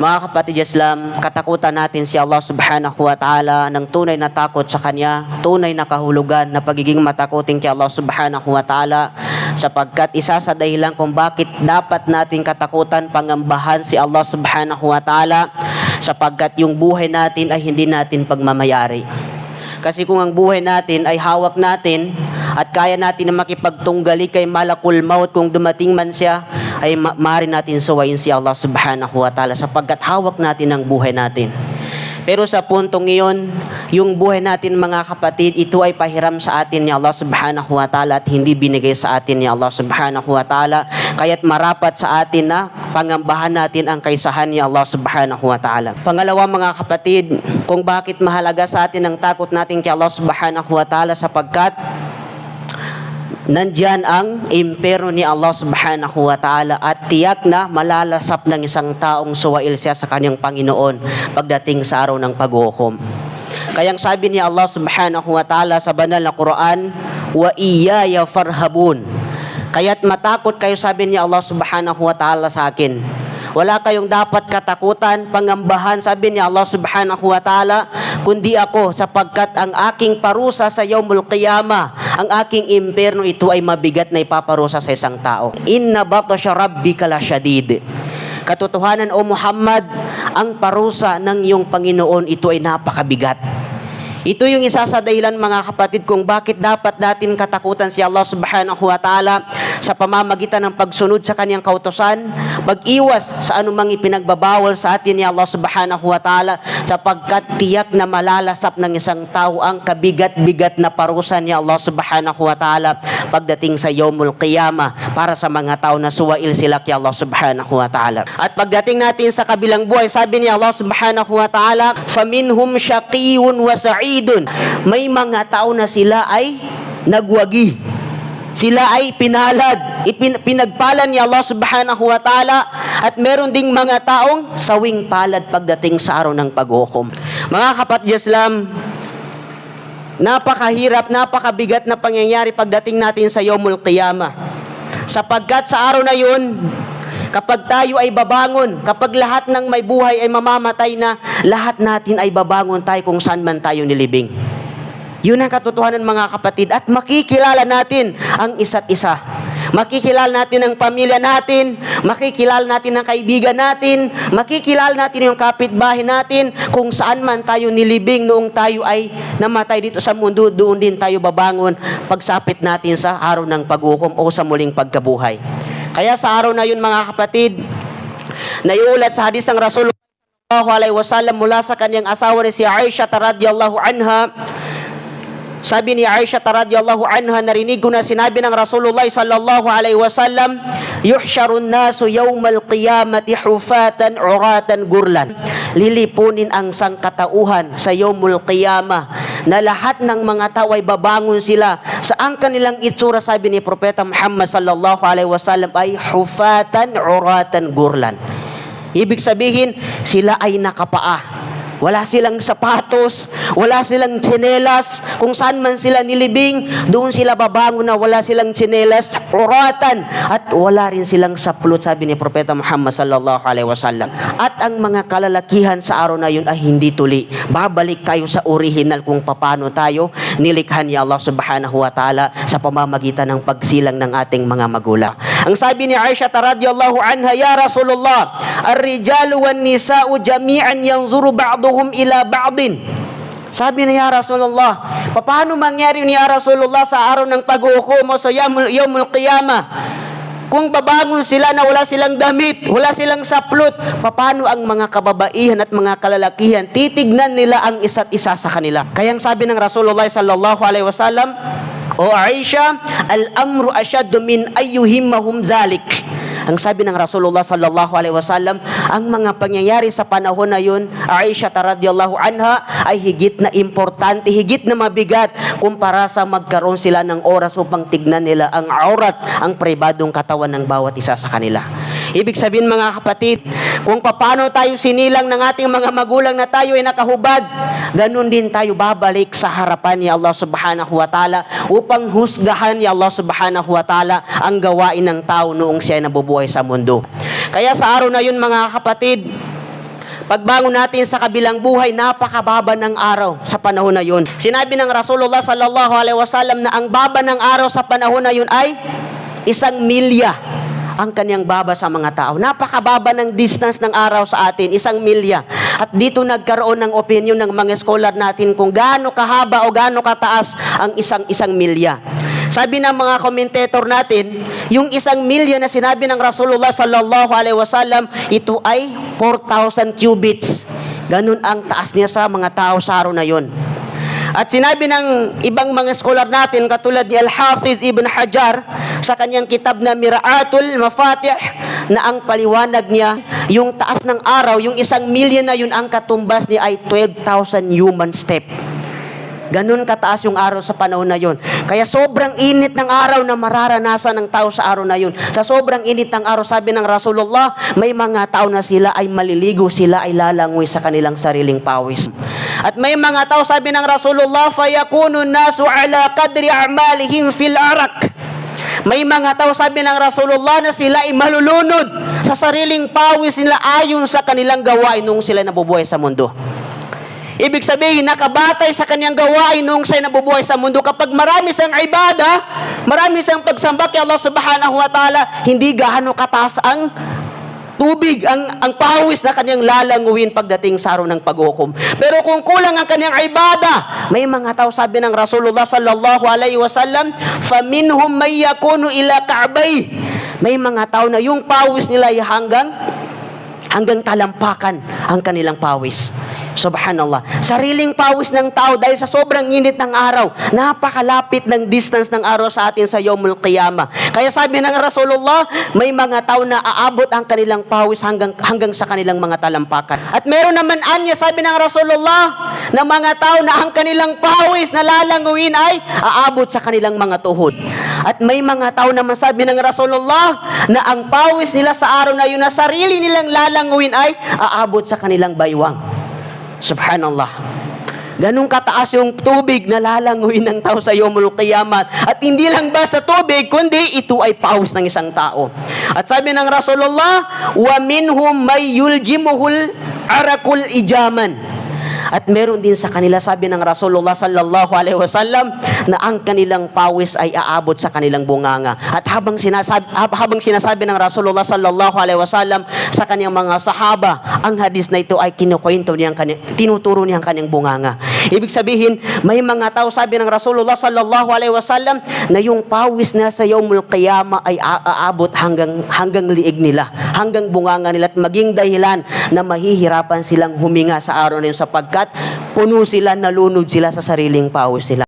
Mga kapatid Islam, katakutan natin si Allah subhanahu wa ta'ala ng tunay na takot sa Kanya, tunay na kahulugan na pagiging matakotin kay Allah subhanahu wa ta'ala sapagkat isa sa dahilan kung bakit dapat natin katakutan pangambahan si Allah subhanahu wa ta'ala sapagkat yung buhay natin ay hindi natin pagmamayari. Kasi kung ang buhay natin ay hawak natin at kaya natin na makipagtunggali kay malakul maut kung dumating man siya, ay ma- maaari natin suwayin si Allah subhanahu wa ta'ala sapagkat hawak natin ang buhay natin. Pero sa puntong iyon, yung buhay natin mga kapatid, ito ay pahiram sa atin ni Allah subhanahu wa ta'ala at hindi binigay sa atin ni Allah subhanahu wa ta'ala. Kaya't marapat sa atin na pangambahan natin ang kaisahan ni Allah subhanahu wa ta'ala. Pangalawa mga kapatid, kung bakit mahalaga sa atin ang takot natin kay Allah subhanahu wa ta'ala sapagkat nandyan ang impero ni Allah subhanahu wa ta'ala at tiyak na malalasap ng isang taong suwail siya sa kanyang Panginoon pagdating sa araw ng paghukom. Kayang sabi ni Allah subhanahu wa ta'ala sa banal na Quran, wa iyaya farhabun. Kaya't matakot kayo sabi ni Allah subhanahu wa ta'ala sa akin. Wala kayong dapat katakutan, pangambahan, sabi ni Allah subhanahu wa ta'ala, kundi ako sapagkat ang aking parusa sa yawmul qiyama, ang aking impyerno ito ay mabigat na ipaparusa sa isang tao. Inna batasya rabbika la syadid. Katotohanan o Muhammad, ang parusa ng iyong Panginoon ito ay napakabigat. Ito yung isa sa dahilan mga kapatid kung bakit dapat natin katakutan si Allah subhanahu wa ta'ala sa pamamagitan ng pagsunod sa kanyang kautosan, mag-iwas sa anumang ipinagbabawal sa atin ni Allah subhanahu wa ta'ala sapagkat tiyak na malalasap ng isang tao ang kabigat-bigat na parusa ni Allah subhanahu wa ta'ala pagdating sa yawmul qiyama para sa mga tao na suwail sila kay Allah subhanahu wa ta'ala. At pagdating natin sa kabilang buhay, sabi ni Allah subhanahu wa ta'ala, فَمِنْهُمْ شَقِيٌّ baidun. May mga tao na sila ay nagwagi. Sila ay pinalad, ipin, pinagpala ni Allah subhanahu wa ta'ala at meron ding mga taong sawing palad pagdating sa araw ng paghukom. Mga kapatid Islam, napakahirap, napakabigat na pangyayari pagdating natin sa Yomul Qiyamah. Sapagkat sa araw na yun, kapag tayo ay babangon, kapag lahat ng may buhay ay mamamatay na, lahat natin ay babangon tayo kung saan man tayo nilibing. Yun ang katotohanan mga kapatid at makikilala natin ang isa't isa. Makikilala natin ang pamilya natin, makikilala natin ang kaibigan natin, makikilala natin yung kapitbahay natin kung saan man tayo nilibing noong tayo ay namatay dito sa mundo, doon din tayo babangon pagsapit natin sa araw ng paghukom o sa muling pagkabuhay. Kaya sa araw na yun mga kapatid, naiulat sa hadis ng Rasulullah sallallahu alaihi wasallam mula sa kanyang asawa ni si Aisha radhiyallahu anha sabi ni Aisha radhiyallahu anha narinig ko na sinabi ng Rasulullah sallallahu alaihi wasallam yuhsyarun nasu yawmal qiyamati hufatan uratan gurlan. Lilipunin ang sangkatauhan sa yawmul qiyamah na lahat ng mga tao ay babangon sila. Sa ang kanilang itsura sabi ni Propeta Muhammad sallallahu alaihi wasallam ay hufatan uratan gurlan. Ibig sabihin, sila ay nakapaa. Wala silang sapatos, wala silang tsinelas, kung saan man sila nilibing, doon sila babangon na wala silang tsinelas, uratan, at wala rin silang saplot, sabi ni Propeta Muhammad sallallahu alaihi wasallam. At ang mga kalalakihan sa araw na yun ay hindi tuli. Babalik tayo sa original kung paano tayo nilikhan ni Allah subhanahu wa ta'ala sa pamamagitan ng pagsilang ng ating mga magulang. Ang sabi ni Aisha radhiyallahu anha, Ya Rasulullah, ar-rijalu wan nisa'u jami'an yanzuru ba'duhum ila ba'din. Sabi niya Rasulullah, paano mangyari ni Rasulullah sa araw ng pag-uukom o sa yamul, yamul qiyamah? Kung babangon sila na wala silang damit, wala silang saplot, paano ang mga kababaihan at mga kalalakihan? Titignan nila ang isa't isa sa kanila. Kaya sabi ng Rasulullah sallallahu alaihi wasallam, O Aisha, al-amru asyaddu min ayyuhimmahum zalik. Ang sabi ng Rasulullah sallallahu alaihi wasallam, ang mga pangyayari sa panahon na yun, Aisha radhiyallahu anha ay higit na importante, higit na mabigat kumpara sa magkaroon sila ng oras upang tignan nila ang aurat, ang pribadong katawan ng bawat isa sa kanila. Ibig sabihin mga kapatid, kung paano tayo sinilang ng ating mga magulang na tayo ay nakahubad, ganun din tayo babalik sa harapan ni Allah subhanahu wa ta'ala upang husgahan ni Allah subhanahu wa ta'ala ang gawain ng tao noong siya ay nabubuhay sa mundo. Kaya sa araw na yun mga kapatid, Pagbangon natin sa kabilang buhay, napakababa ng araw sa panahon na yun. Sinabi ng Rasulullah sallallahu alaihi wasallam na ang baba ng araw sa panahon na yun ay isang milya ang kanyang baba sa mga tao. Napakababa ng distance ng araw sa atin, isang milya. At dito nagkaroon ng opinion ng mga scholar natin kung gaano kahaba o gaano kataas ang isang isang milya. Sabi ng mga commentator natin, yung isang milya na sinabi ng Rasulullah sallallahu alaihi wasallam, ito ay 4,000 cubits. Ganun ang taas niya sa mga tao sa araw na yon. At sinabi ng ibang mga scholar natin katulad ni Al-Hafiz Ibn Hajar sa kanyang kitab na Miraatul Mafatih na ang paliwanag niya, yung taas ng araw, yung isang milyon na yun ang katumbas niya ay 12,000 human step. Ganun kataas yung araw sa panahon na yon. Kaya sobrang init ng araw na mararanasan ng tao sa araw na yon. Sa sobrang init ng araw, sabi ng Rasulullah, may mga tao na sila ay maliligo, sila ay lalangoy sa kanilang sariling pawis. At may mga tao, sabi ng Rasulullah, fayakunun nasu ala kadri a'malihim fil arak may mga tao, sabi ng Rasulullah, na sila ay malulunod sa sariling pawis nila ayon sa kanilang gawain nung sila nabubuhay sa mundo. Ibig sabihin, nakabatay sa kanyang gawain nung siya'y nabubuhay sa mundo. Kapag marami siyang ibada, marami siyang pagsamba kay Allah subhanahu wa ta'ala, hindi gaano kataas ang tubig, ang, ang pawis na kanyang lalanguin pagdating sa araw ng paghukom. Pero kung kulang ang kanyang ibada, may mga tao sabi ng Rasulullah sallallahu alaihi wasallam, faminhum may yakunu ila ka'bay. May mga tao na yung pawis nila ay hanggang hanggang talampakan ang kanilang pawis. Subhanallah. Sariling pawis ng tao dahil sa sobrang init ng araw. Napakalapit ng distance ng araw sa atin sa Yomul Qiyamah. Kaya sabi ng Rasulullah, may mga tao na aabot ang kanilang pawis hanggang, hanggang sa kanilang mga talampakan. At meron naman anya, sabi ng Rasulullah, na mga tao na ang kanilang pawis na lalanguin ay aabot sa kanilang mga tuhod. At may mga tao naman sabi ng Rasulullah na ang pawis nila sa araw na yun na sarili nilang lalanguin ay aabot sa kanilang baywang. Subhanallah. Ganun kataas yung tubig na lalanguin ng tao sa Yomul Qiyamat. At hindi lang ba sa tubig, kundi ito ay pawis ng isang tao. At sabi ng Rasulullah, minhum may yuljimuhul arakul ijaman. At meron din sa kanila sabi ng Rasulullah sallallahu alaihi wasallam na ang kanilang pawis ay aabot sa kanilang bunganga. At habang sinasabi habang sinasabi ng Rasulullah sallallahu alaihi wasallam sa kanyang mga sahaba, ang hadis na ito ay kinukwento niya ang kanyang, tinuturo niya ang kanyang bunganga. Ibig sabihin, may mga tao sabi ng Rasulullah sallallahu alaihi wasallam na yung pawis na sa yaumul qiyama ay aabot hanggang hanggang liig nila, hanggang bunganga nila at maging dahilan na mahihirapan silang huminga sa araw na yun sapagkat puno sila, nalunod sila sa sariling pawis nila.